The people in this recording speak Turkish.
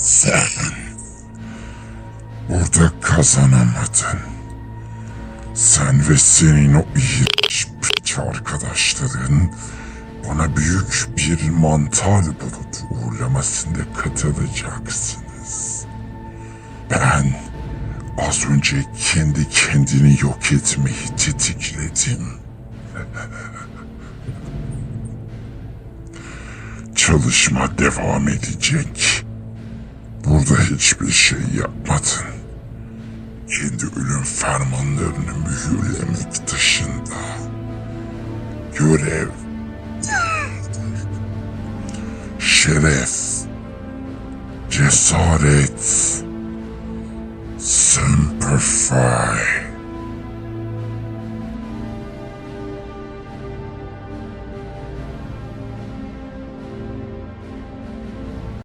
Sen burada kazanamadın. Sen ve senin o iğrenç piç arkadaşların bana büyük bir mantar bulut uğurlamasında katılacaksınız. Ben az önce kendi kendini yok etmeyi tetikledim. Çalışma devam edecek. Burada hiçbir şey yapmadın. Kendi ölüm fermanlarını mühürlemek dışında. Görev. Şeref. Cesaret. Semper Fi.